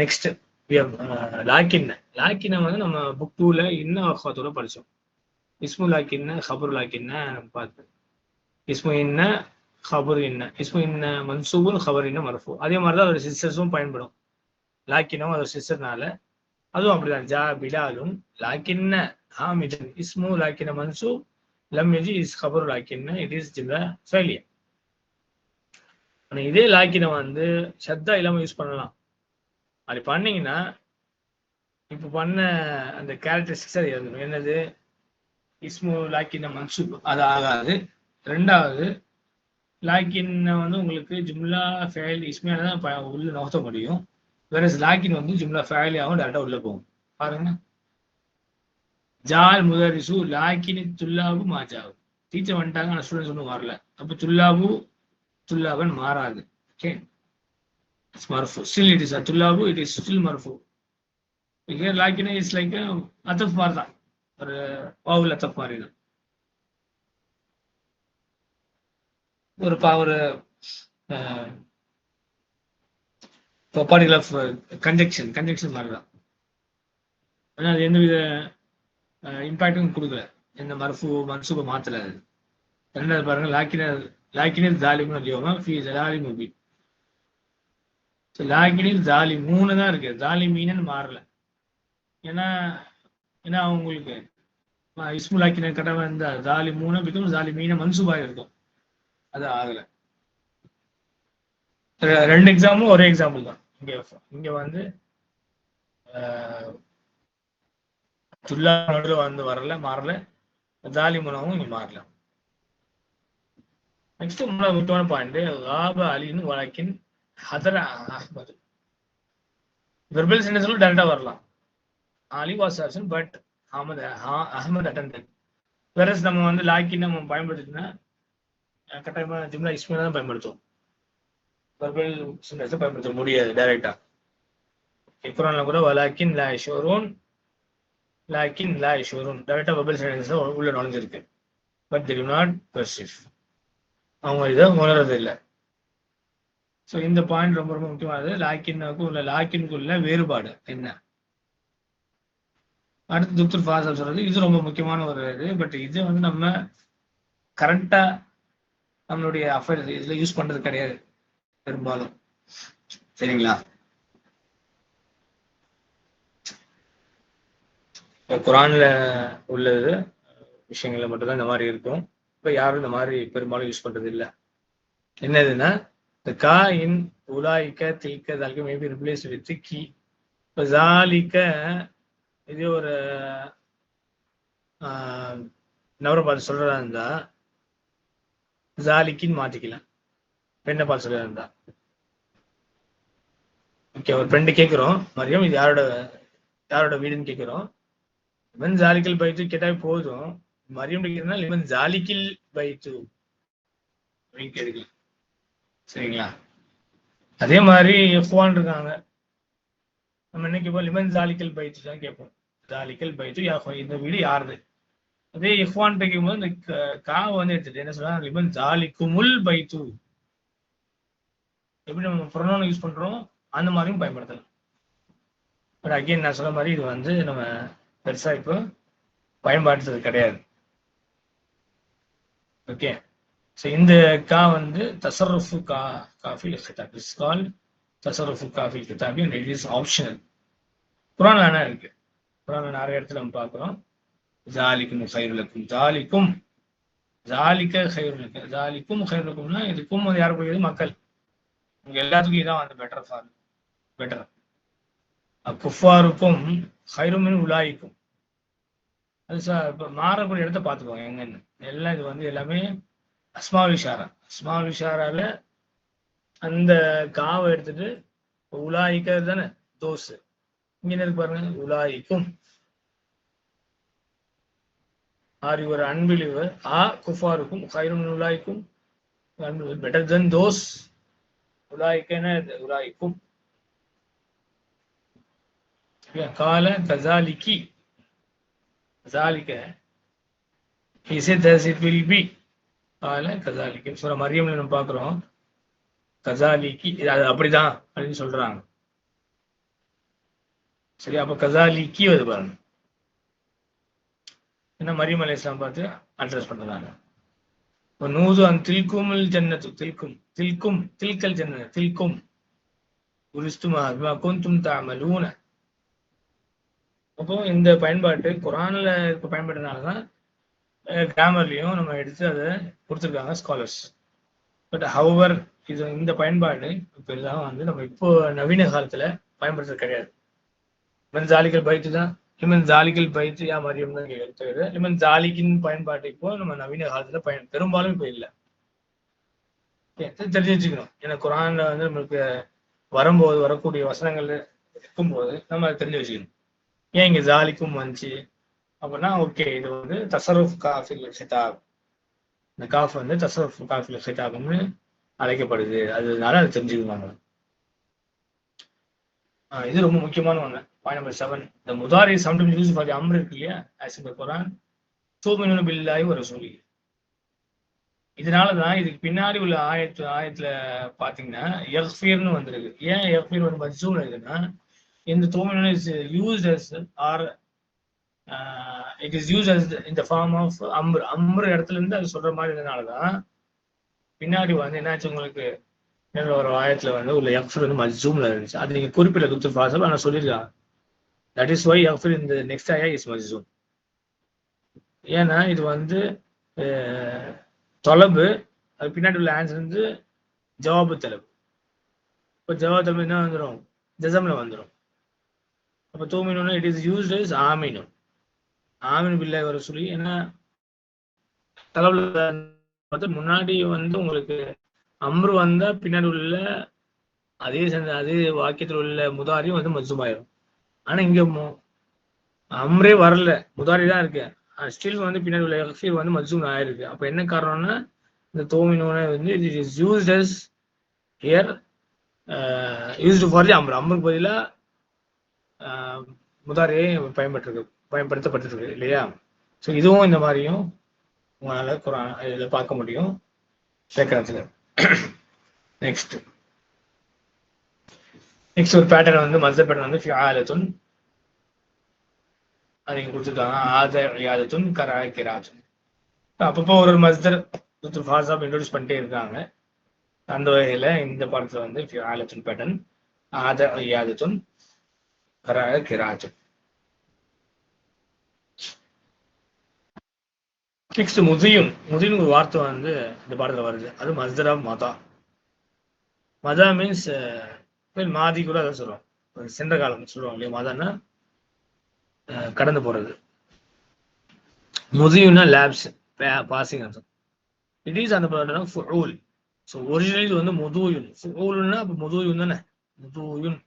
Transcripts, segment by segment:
Next login லாக்கினை வந்து நம்ம book டூல இன்னும் அஃபாத்தோட படிச்சோம். இஸ்மு லாக்கின்ன ஹபுர் லாக்கின்ன பார்த்தோம் இஸ்மு இன்ன ஹபுர் இன்ன. இஸ்மு இன்ன மன்சூபும் ஹபர் இன்ன மரஃபு அதே மாதிரி தான் அதோட சிஸ்டர்ஸும் பயன்படும். லாக்கினும் அதோட சிஸ்டர்னால அதுவும் அப்படிதான். ஜா பிலாலும் லாக்கின்ன ஹாமிதன் இஸ்மு லாக்கின மன்சூப் லம் எஜி இஸ் ஹபர் லாக்கின்ன இட் இஸ் ஜிம்லா ஃபெயிலியர் ஆனால் இதே லாக்கினை வந்து ஷத்தா இல்லாமல் யூஸ் பண்ணலாம். அப்படி பண்ணீங்கன்னா இப்போ பண்ண அந்த கேரக்டரிஸ்டிக்ஸ் அது இறந்துடும் என்னது? இஸ்மு லாக்கின மன்சூப். அது ஆகாது. ரெண்டாவது லாக்கின் வந்து உங்களுக்கு ஜும்லா ஃபேல் இஸ்மியால தான் உள்ள நகர்த்த முடியும். வேற லாக்கின் வந்து ஜும்லா ஃபேலியாகவும் டேரக்டா உள்ள போகும். பாருங்க. ஜால் முதரிசு லாக்கின் துல்லாபு மாஜாவு. டீச்சர் வந்துட்டாங்க ஆனால் ஸ்டூடெண்ட்ஸ் ஒன்றும் வரல. அப்போ துல்லாபு துல்லாபன் மாறாது. Okay It's marfu. Still it is uh it is still marfu. மர்ஃபு lakina is like like ataf மாதிரி or uh, ஒரு ataf uh, uh, அத்தப் மாதிரி தான் ஒரு பவர் ஒரு ஆஃப் கன்ஜெக்ஷன் கன்ஜெக்ஷன் மாதிரி தான். ஆனால் அது எந்தவித இம்பேக்டும் கொடுக்கல. எந்த மர்ஃபு மன்சூபை மாத்தல அது. ரெண்டாவது பாருங்க லாக்கினர் லாக்கினர் ஜாலிமும் இல்லையோமா ஃபி ஜலாலி முபி லாகினில் ஜாலி மூணு தான் இருக்கு. ஜாலி மீனன் மாறல. ஏன்னா ஏன்னா அவங்களுக்கு இஸ்முலாக்கின கடவை இந்த ஜாலி மூணு பிக்கும் ஜாலி மீன மன்சூபாய் இருக்கும். அது ஆகல. ரெண்டு எக்ஸாம்பிளும் ஒரே எக்ஸாம்பிள் தான். இங்க இங்க வந்து துல்லா நடுவில் வந்து வரல மாறல. ஜாலி மூலமும் இங்க மாறல. நெக்ஸ்ட் முக்கியமான பாயிண்ட் ராப அலின் வழக்கின் ஹதர அஹ்மது. வெர்பல் சென்டென்ஸ்ல டேரக்டா வரலாம். அலி வாஸ் ஆப்ஷன் பட் அஹமது அஹமது அட்டன்ட் வேறஸ் நம்ம வந்து லாக்கி நம்ம பயன்படுத்தினா கட்டாயமா ஜிம்லா இஸ்மே தான் பயன்படுத்துவோம். வெர்பல் சென்டென்ஸ் பயன்படுத்த முடியாது டைரக்டா குரான்ல கூட வலாக்கின் லா ஷோரூன் லாக்கின் லா ஷோரூன் டைரக்டா வெர்பல் சென்டென்ஸ் உள்ள நுழைஞ்சிருக்கு. But they do not perceive அவங்க இதை உணர்றது இல்லை ஸோ இந்த பாயிண்ட் ரொம்ப ரொம்ப முக்கியமானது. லாக்கின்னுக்கும் உள்ள லாக்கின்குள்ள வேறுபாடு என்ன? அடுத்து துப்தர் ஃபாசல் சொல்றது. இது ரொம்ப முக்கியமான ஒரு இது. பட் இது வந்து நம்ம கரண்டா நம்மளுடைய அஃபேர் இதுல யூஸ் பண்றது கிடையாது பெரும்பாலும். சரிங்களா? குரான்ல உள்ளது விஷயங்கள்ல மட்டும்தான் இந்த மாதிரி இருக்கும். இப்போ யாரும் இந்த மாதிரி பெரும்பாலும் யூஸ் பண்றது இல்ல. என்னதுன்னா The ka in ulaika, tilka, தில்க may be ரிப்ளேஸ் வித் கி இப்போ ஜாலிக்க இது ஒரு நவரை பார்த்து சொல்றதா இருந்தா ஜாலிக்கின்னு மாத்திக்கலாம் பெண்ணை பார்த்து சொல்றதா இருந்தா ஓகே ஒரு ஃப்ரெண்டு கேட்குறோம் மரியம் இது யாரோட யாரோட வீடுன்னு கேட்குறோம் இவன் ஜாலிக்கல் பைத்து கேட்டாவே போதும். மரியம் கேட்குறதுனா இவன் ஜாலிக்கில் பைத்து அப்படின்னு கேட்கலாம் சரிங்களா? அதே மாதிரி எஃப்வான் இருக்காங்க. நம்ம என்ன கேட்போம் லிமன் ஜாலிக்கல் பைத்து தான் கேட்போம். ஜாலிக்கல் பைத்து இந்த வீடு யாருது? அதே எஃப்வான் கேட்கும்போது இந்த க- காவை வந்து எடுத்துட்டு என்ன சொல்றாங்க? லிமன் ஜாலிக்குமுல் பைத்து. எப்படி நம்ம ப்ரொனோன் யூஸ் பண்றோம்? அந்த மாதிரியும் பயன்படுத்தலாம். பட் அகைன் நான் சொன்ன மாதிரி இது வந்து நம்ம பெருசா இப்போ பயன்படுத்துறது கிடையாது. ஓகே ஸோ இந்த கா வந்து தசரஃபு கா காஃபி கிதாப் இஸ் கால் தசரஃபு காஃபி கிதாபி and it is optional Quran வேணா இருக்கு. குரான் நிறைய இடத்துல நம்ம பார்க்குறோம். ஜாலிக்கும் ஹைருலக்கும் ஜாலிக்கும் ஜாலிக்க ஹைருலக்கு ஜாலிக்கும் ஹைருலக்கும்னா இதுக்கும் வந்து யார் போகிறது மக்கள். உங்க எல்லாத்துக்கும் இதான் வந்து பெட்டர் ஃபார் பெட்டர் குஃபாருக்கும் ஹைருமின் உலாய்க்கும். அது சார் இப்போ மாறக்கூடிய இடத்த பார்த்துக்கோங்க எங்கன்னு. எல்லாம் இது வந்து எல்லாமே அஸ்மா விஷாரா அஸ்மா விஷாரால அந்த காவை எடுத்துட்டு உலாய்க்கிறது தானே தோசு. இங்க இருக்கு பாருங்க உலாய்க்கும். ஆர் யுவர் அன்பிலிவர் ஆ குஃபாருக்கும் ஹைரும் உலாய்க்கும். பெட்டர் தென் தோஸ் உலாய்க்கன உலாய்க்கும். கால கசாலிக்கி. கசாலிக்க. இசை said thus அதெல்லாம் கால சூர மரியம்ல நம்ம பார்க்குறோம். கசாலிக்கு அது அப்படிதான் அப்படின்னு சொல்றாங்க. சரி அப்ப கசாலிக்கி அது பாருங்க. என்ன மரியம் அலி இஸ்லாம் பார்த்து அட்ரஸ் பண்றாங்க நூது அன் தில்குமில் ஜன்னத்து தில்கும் தில்கும் தில்கல் ஜன்ன தில்கும். உரிஸ்துமா பிமா குந்தும் தஅமலூன. அப்போ இந்த பயன்பாட்டு குரானில் இருக்க பயன்பாடுனால தான் கிராமர்லயும் நம்ம எடுத்து அதை கொடுத்துருக்காங்க ஸ்காலர்ஸ் பட் ஹவர் இது இந்த பயன்பாடு பெரிதாக வந்து நம்ம இப்போ நவீன காலத்துல பயன்படுத்துறது கிடையாது. லிமன் ஜாலிகள் பைத்து தான். லிமன் ஜாலிகள் பைத்து யா மரியம் தான் கேட்கிறது லிமன் ஜாலிக்கின் பயன்பாட்டு இப்போ நம்ம நவீன காலத்துல பயன் பெரும்பாலும் இப்போ இல்லை. தெரிஞ்சு வச்சுக்கணும். ஏன்னா குரான்ல வந்து நம்மளுக்கு வரும்போது வரக்கூடிய வசனங்கள் இருக்கும்போது நம்ம அதை தெரிஞ்சு வச்சுக்கணும். ஏன் இங்க ஜாலிக்கும் வந்துச்சு? அப்படின்னா ஓகே இது வந்து தசரஃப் காஃபில் ஹிதாப் இந்த காஃப் வந்து தசரஃப் காஃபில் ஹிதாப்னு அழைக்கப்படுது. அதனால அதை தெரிஞ்சுக்குவாங்க இது ரொம்ப முக்கியமான ஒன்று பாயிண்ட் நம்பர் செவன் இந்த முதாரி சம்டைம் யூஸ் ஃபார் அம்ர் இருக்கு இல்லையா? ஆஸ் இந்த குரான். சூமினு பில்லாய் ஒரு சூழி இதனால தான் இதுக்கு பின்னாடி உள்ள ஆயத்து ஆயத்துல பாத்தீங்கன்னா எஃபீர்னு வந்திருக்கு. ஏன் எஃபீர் வந்து மஜூம் இருக்குன்னா இந்த தூமினு is use as or it is use as இந்த ஃபார்ம் ஆஃப் அம்ரு அம்ரு இடத்துல இருந்து அது சொல்ற மாதிரி இருந்தனாலதான் பின்னாடி வந்து என்னாச்சு உங்களுக்கு? ஒரு ஆயத்துல வந்து உள்ள எஃப்ர் வந்து மஜூம்ல இருந்துச்சு. அது நீங்க குறிப்பிட்ட குத்து ஃபாசல் ஆனா சொல்லியிருக்காங்க. தட் இஸ் ஒய் எஃபர் இந்த நெக்ஸ்ட் ஆயா இஸ் மஜூம் ஏன்னா இது வந்து தொலபு அது பின்னாடி உள்ள ஆன்சர் வந்து ஜவாபு தலைப்பு இப்போ ஜவாபு தலைப்பு என்ன வந்துடும் ஜசம்ல வந்துடும் அப்போ தூமினோன்னா இட் இஸ் யூஸ்ட் இஸ் ஆமீனு ஆமின் பிள்ளை வர சொல்லி ஏன்னா தலைவில் முன்னாடி வந்து உங்களுக்கு அம்ரு வந்தா பின்னாடி உள்ள அதே சந்த அதே வாக்கியத்தில் உள்ள முதாரியும் வந்து மஜுமாயிரும் ஆனா இங்க அம்ரே வரல. முதாரி தான் இருக்கு. ஸ்டில் வந்து பின்னாடி உள்ள எஃபீர் வந்து மஜூம் ஆயிருக்கு. அப்ப என்ன காரணம்னா இந்த தோமினோன வந்து it is used as here used for the அம்ரு. அம்ருக்கு பதிலாக முதாரியை பயன்பட்டிருக்கு பயன்படுத்தப்பட்டிருக்கு இல்லையா? ஸோ இதுவும் இந்த மாதிரியும் உங்களால குரான் இதில் பார்க்க முடியும். சேக்கரத்தில் நெக்ஸ்ட் நெக்ஸ்ட் ஒரு பேட்டர்ன் வந்து மசர் பேட்டர்ன் வந்து ஃபியாலத்துன் அது இங்கே கொடுத்துருக்காங்க. ஆத யாதத்துன் கரா கிராத்துன் அப்பப்போ ஒரு ஒரு மஸ்தர் ஃபாசாப் இன்ட்ரடியூஸ் பண்ணிட்டே இருக்காங்க. அந்த வகையில் இந்த படத்தில் வந்து ஃபியாலத்துன் பேட்டர்ன் ஆத யாதத்துன் கரா கிராத்துன் நெக்ஸ்ட் முதியும் முதியும் ஒரு வார்த்தை வந்து இந்த பாடத்துல வருது. அது மஸ்தரா மதா மதா மீன்ஸ் மாதி கூட அதை சொல்லுவோம் சென்ற காலம் சொல்லுவாங்க இல்லையா? மதான்னா uh, கடந்து போறது. முதியும்னா லேப்ஸ் பாசிங் அர்த்தம் இட் இஸ் அந்த பாடம் ஃபுல் ஸோ ஒரிஜினல் இது வந்து முதுயுன் ஃபுல்னா அப்போ முதுயுன் தானே? முதுயுன்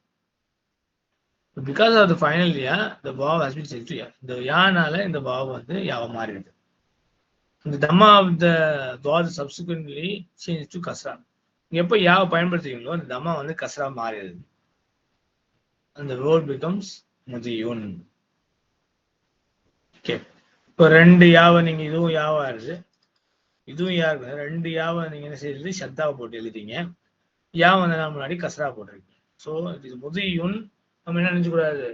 பிகாஸ் ஆஃப் த ஃபைனல் யா த பாவ் ஹஸ் பின் செட் இந்த யானால இந்த பாவ் வந்து யாவை மாறிடுது. இந்த தம்மா ஆஃப் த துவாத் சப்சிக்வெண்ட்லி சேஞ்ச் டு கஸ்ரா எப்போ யாவை பயன்படுத்துவீங்களோ அந்த தம்மா வந்து கஸ்ரா மாறிடுது. அந்த வேர்ட் பிகம்ஸ் முதியுன் ஓகே இப்போ ரெண்டு யாவை நீங்க இதுவும் யாவா இருக்கு? இதுவும் யா ரெண்டு யாவை நீங்க என்ன செய்யுது சத்தாவை போட்டு எழுதிங்க யா வந்து நான் முன்னாடி கஸ்ரா போட்டிருக்கீங்க ஸோ இட் இஸ் முதியுன் நம்ம என்ன நினைச்சக்கூடாது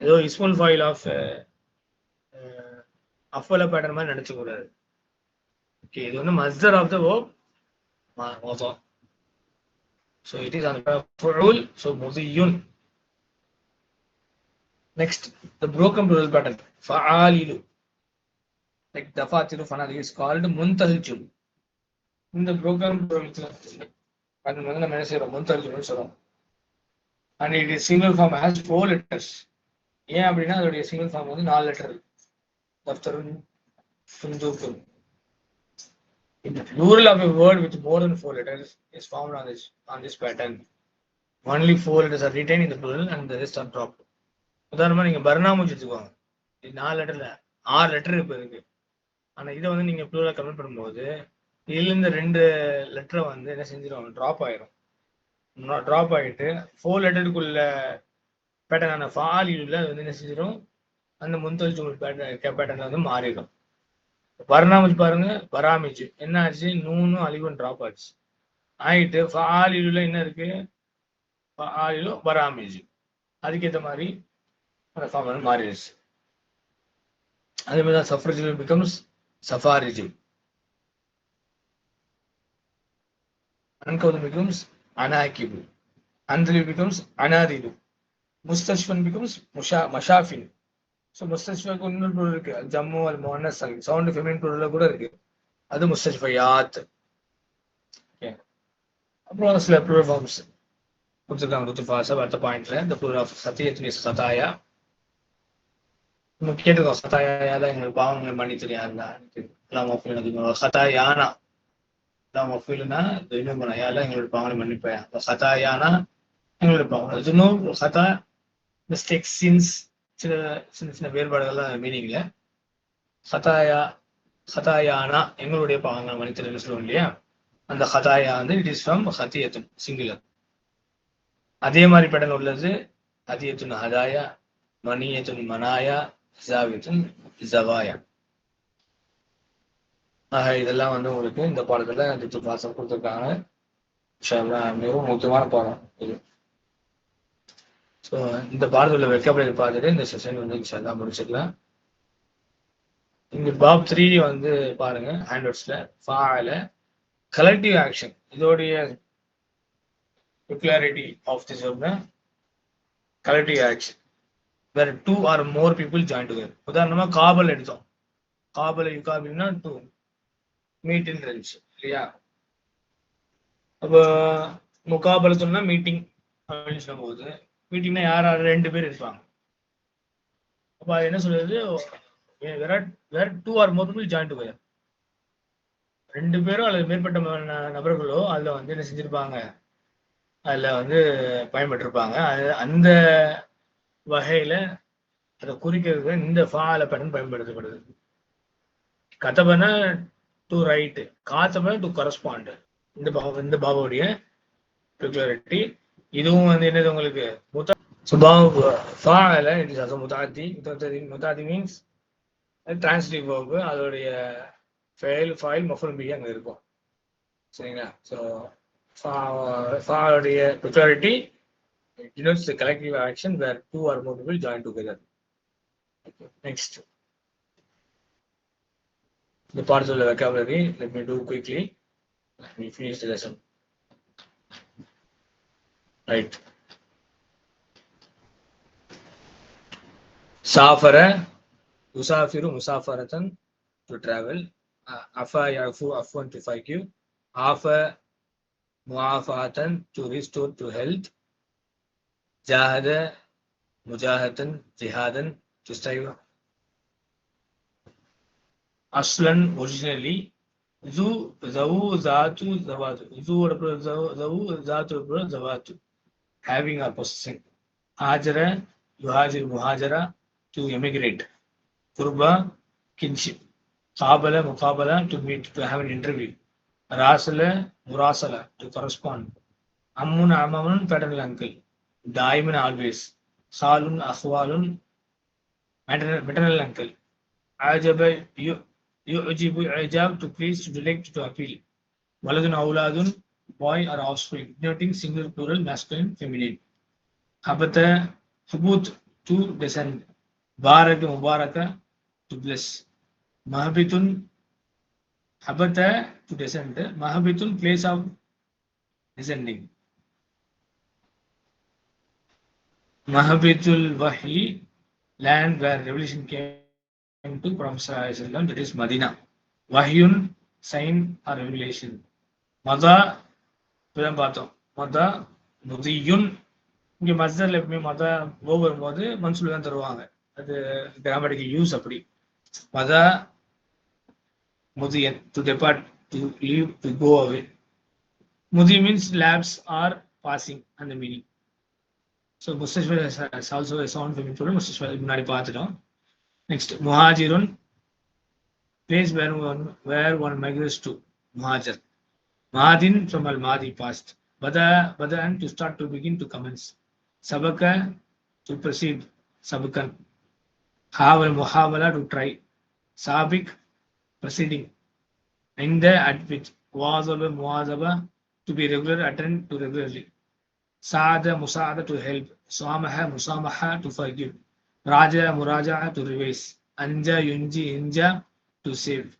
ஏதோ இஸ்முல் ஃபாயில் ஆஃப் அஃபல பேட்டர் மாதிரி நினைச்சக்கூடாது ஓகே இது வந்து மஸ்தர் ஆஃப் த வேர்ப் மொத்தம் ஸோ இட் இஸ் அந்த full so முதியுன் next the broken plural pattern ஃபஆலிலு like தஃபாத்திலு ஃபனால் இஸ் கால்டு முன்தஹிஜுல் இந்த புரோக்கன் ப்ளூரல் அது வந்து நம்ம என்ன செய்யறோம்? முன்தஹிஜுல்னு சொல்றோம். And it is single form has four letters ஏன் அப்படின்னா அதோடைய சிங்கிள் ஃபார்ம் வந்து நாலு லெட்டர் தஃப்தருன் சுந்தூக்கும் இந்த plural of a word with more than four letters is found on this on this pattern. Only four letters are retained in the plural and the rest are dropped. உதாரணமா நீங்க இது நாலு லெட்டர்ல ஆறு letter இப்போ இருக்கு ஆனா இதை வந்து நீங்க ப்ளூரா கன்வெர்ட் பண்ணும்போது இதுல இருந்து ரெண்டு லெட்டரை வந்து என்ன செஞ்சிடும் ட்ராப் ஆயிரும். ட்ராப் ஆகிட்டு ஃபோர் லெட்டருக்குள்ள பேட்டர்னான ஃபாலியில் அது வந்து என்ன செஞ்சிடும் அந்த முந்தல் பேட்டர்ன் வந்து மாறிடும். பர்னாமிஜ் பாருங்க வராமிச்சு. என்ன ஆச்சு? நூனும் அழிவும் ட்ராப் ஆச்சு. ஆயிட்டு ஃபாலிலுல என்ன இருக்கு? ஃபாலிலும் வராமிச்சு. அதுக்கேற்ற மாதிரி அந்த ஃபார்ம் வந்து மாறிடுச்சு. அதே மாதிரி தான் சஃப்ரிஜிவ் பிகம்ஸ் சஃபாரிஜிவ் அன்கவுது பிகம்ஸ் அனாகிபு அந்தலி பிகம்ஸ் அனாதிது முஸ்தஷ்வன் பிகம்ஸ் முஷா மஷாஃபின். ஸோ முஸ்தஷ்வாக்கு இன்னொரு பொருள் இருக்கு. ஜம்மு அல் மோனஸ் அல் சவுண்ட் ஃபெமின் பொருள்ல கூட இருக்கு. அது முஸ்தஷ்ஃபயாத் அப்புறம் சில ப்ளூரல் ஃபார்ம்ஸ் கொடுத்துருக்காங்க ருத்துஃபாசப் அடுத்த பாயிண்ட்ல இந்த ப்ளூரல் ஆஃப் சத்தியத்துனி சதாயா. நம்ம கேட்டிருக்கோம் சதாயா தான் எங்களுக்கு பாவங்களை மன்னித்தது யாருன்னா சதாயானா நாம் மஃபீலுனா இன்னும் யாரெல்லாம் எங்களோட பாவங்களை மன்னிப்பேன்? சதாயானா எங்களோட பாவம் இன்னும் சதா மிஸ்டேக் சின்ஸ் சில சின்ன சின்ன வேறுபாடுகள்லாம் மீனிங்ல ஹதாயா ஹதாயானா எங்களுடைய பாவங்கள் மனிதர்கள் சொல்லுவோம் இல்லையா? அந்த ஹதாயா வந்து இட் இஸ் ஃப்ரம் ஹத்தியத்துன் சிங்குலர் அதே மாதிரி படம் உள்ளது ஹதியத்துன் ஹதாயா மணியத்துன் மனாயா ஜாவியத்துன் ஜவாயா. ஆக இதெல்லாம் வந்து உங்களுக்கு இந்த பாடத்துல திட்டு பாசம் கொடுத்துருக்காங்க. மிகவும் முக்கியமான பாடம் இது. ஸோ இந்த பாடத்துல வெக்கப்படுறது பார்த்துட்டு இந்த செஷன் வந்து இன்ஷால்லா முடிச்சுக்கலாம். இங்க பாப் த்ரீ வந்து பாருங்க ஹேண்ட்ஒர்ட்ஸ்ல ஃபால கலெக்டிவ் ஆக்ஷன் இதோடைய peculiarity of this verb collective action. Where two or more people join together. உதாரணமா காபல் எடுத்தோம். காபல் யுகாபின்னா டூ மீட்டிங் இருந்துச்சு இல்லையா? அப்போ முகாபலத்துனா மீட்டிங் அப்படின்னு சொல்லும்போது மீட்டிங்னா யார் யார்? ரெண்டு பேர் இருப்பாங்க. அப்போ அது என்ன சொல்றது? வேற two or more people join together ரெண்டு பேரும் அல்லது மேற்பட்ட நபர்களோ அதில் வந்து என்ன செஞ்சிருப்பாங்க? அதில் வந்து பயன்பட்டிருப்பாங்க. அது அந்த வகையில அதை குறிக்கிறதுக்கு இந்த ஃபால பட்டன் பயன்படுத்தப்படுது. கதபன டு ரைட்டு காத்தபன டு கரஸ்பாண்ட் இந்த பாபா இந்த பாபாவுடைய பெகுலாரிட்டி இதுவும் வந்து என்னது உங்களுக்கு முத்தா சுபாவ் ஃபால இட் இஸ் அசோ முதாதி முதாதி முதாதி மீன்ஸ் டிரான்ஸ்லேட்டிவ் verb அதோடைய ஃபைல் ஃபைல் மஃபுல் பி அங்கே இருக்கும் சரிங்களா so ஃபாவுடைய peculiarity denotes the collective action where two or more people join together. Next. The parts of the vocabulary, let me do quickly. Let me finish the lesson. right safara musafiru musafaratan to travel afa yafu afwan to fight you afa muafatan to restore to health jahada mujahatan jihadan to strive aslan originally zu zawu zatu zawatu zu zau zatu zawatu having or possessing هاجر يهاجر مهاجرة to emigrate قربة kinship قابلة مقابلة to meet to have an interview راسلة مراسلة to correspond أمون أمامن paternal uncle دائما always خال أخوال maternal, maternal uncle عجب ي- يعجب إعجاب to please to delect to appeal ولد أولاد boy or offspring, denoting singular, plural, masculine, feminine. Abata, Hubut, to descend. Barak, Mubaraka, to bless. Mahabitun, Habata, to descend. Mahabitun, place of descending. Mahabitul Wahi, land where revelation came to from Sallallahu that is Madina. Wahyun, sign or revelation. Mada, இப்பதான் பார்த்தோம். மதா முதியுன் இங்க மஸ்தர்ல எப்பவுமே மதா ஓ வரும்போது மன்சூல் தான் தருவாங்க. அது grammatical use அப்படி. மதா Mudiyanse to depart to leave to go away முதி means lapse or passing அந்த மீனிங் ஸோ முஸ்தஷ்வர் ஆல்சோ சவுண்ட் ஃபெமின் சொல்லி முஸ்தஷ்வர் முன்னாடி பார்த்துட்டோம். Next முஹாஜிருன். Place where one where one migrates to முஹாஜர். Madin from Al Madi past. Bada, Bada'an to start to begin to commence. Sabaka to proceed. Sabakan. Haval Muhavala to try. Sabik proceeding. In the at which Wazaba Muazaba to be regular, attend to regularly. Sada Musada to help. Swamaha Musamaha to forgive. Raja Muraja to revise. Anja Yunji Inja to save.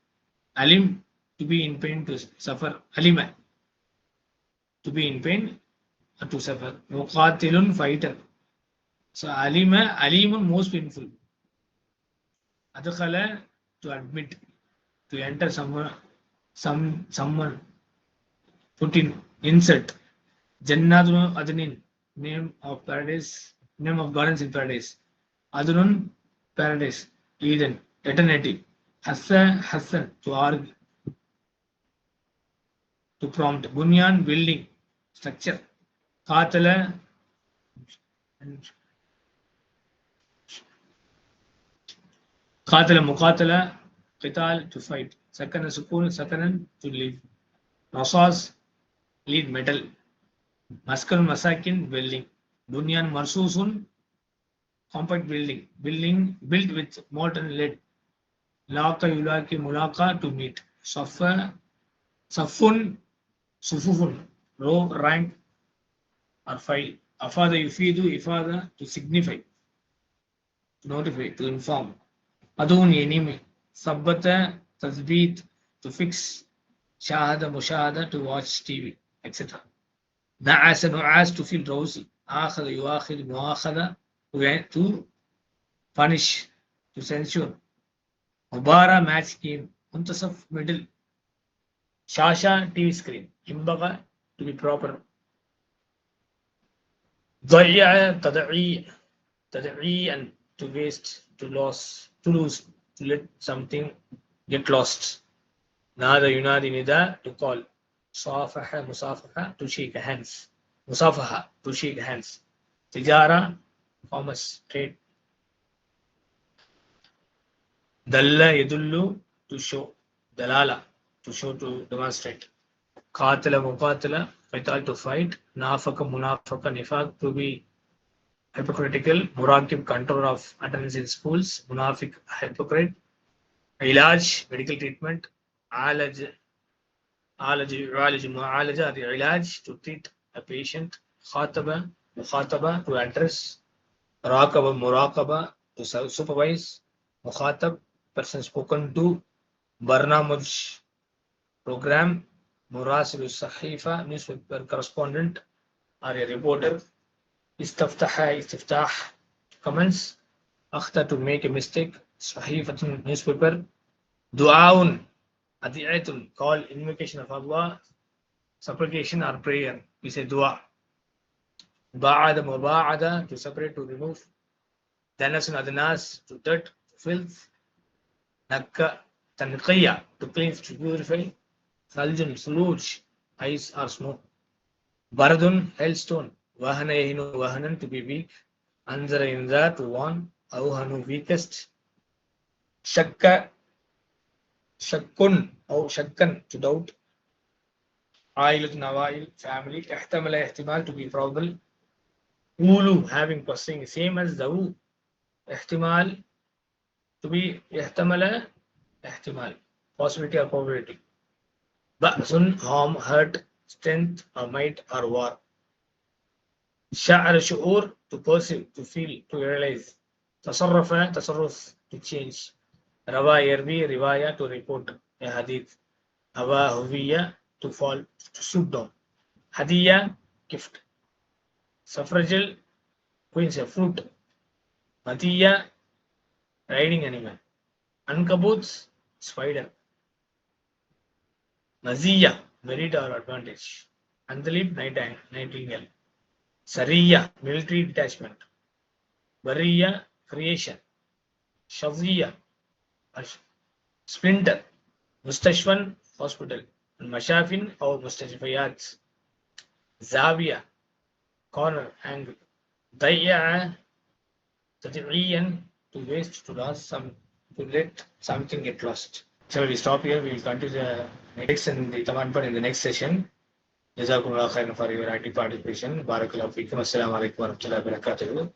Alim to be in pain to suffer. Alima to be in pain to suffer. Muqatilun fighter. So Alima, Alimun most painful. Adakhala to admit, to enter someone, some someone, put in, insert. Jannatun Adnin, name of paradise, name of gardens in paradise. Adunun, paradise, Eden, eternity. Hassan, Hassan, to argue, to prompt Bunyan building structure. Kathala Kathala Mukathala Qital to fight. Sakana Sukun Sakanan to live. Rasas lead metal. Maskan Masakin building. Bunyan Marsusun compact building. Building built with molten lead. Laka Yulaki Mulaka to meet. Safa Safun صفوف row rank or file أفاد يفيد إفادة to signify to notify to inform أدون enemy ثبت تثبيت to fix شاهد مشاهدة to watch TV etc نعس نعاس to feel drowsy آخذ يؤاخذ مؤاخذة to punish to censure مباراة match game منتصف middle Shasha TV screen. Imbaga to be proper. Daya tada'i tada'i and to waste, to lose, to lose, to let something get lost. Nada yunadi nida to call. Safaha musafaha to shake hands. Musafaha to shake hands. Tijara commerce trade. Dalla yadullu to show. Dalala to show to demonstrate. Qatila muqatila, qital to fight. Nafaka munafaka nifaq to be hypocritical. Murakib control of attendance in schools. Munafiq hypocrite. Ilaj medical treatment. Alaj Alaj Mualaja the ilaj to treat a patient. Khataba Mukhataba to address. Rakaba Murakaba to supervise. Mukhatab person spoken to. Barnamuj program مراسل الصحيفة newspaper correspondent or a reporter استفتح استفتاح commence أخطأ to make a mistake صحيفة newspaper دعاء أدعية call invocation of Allah supplication or prayer we say dua بعد مباعدة to separate to remove دنس أدناس to dirt filth نك تنقية to cleanse to purify Saljam, Suluj, ice or snow. Baradun, hailstone. Vahana Yahinu, Vahanan, to be weak. Anjara Indra, to warn. Auhanu, weakest. Shakka, Shakkun, or Shakkan, to doubt. Ail, Nawail, family. Ihtamala, Ihtimal, to be probable. Ulu, having possessing, same as Dawu. Ihtimal, to be Ihtamala, Ihtimal, possibility or probability بأس harm hurt strength or might or war شعر شعور to perceive to feel to realize تصرف تصرف to change روى يروي رواية to report a hadith هوا هوية to fall to shoot down هدية gift suffragal queen's a fruit مدية riding animal ankabut spider Naziya merit or advantage. Andalip Nightingale. Sariya military detachment. Bariya creation. Shaviya splinter. Mustashwan hospital. Mashafin or Mustashfayats. Zavia, corner angle. Daya Tatiyan to waste to lose some to let something get lost. so we stop here? We will continue the next in the commandment in the next session. Jazakumullah khairan for your active participation. Barakallahu feekum. Assalamu alaikum warahmatullahi wabarakatuh.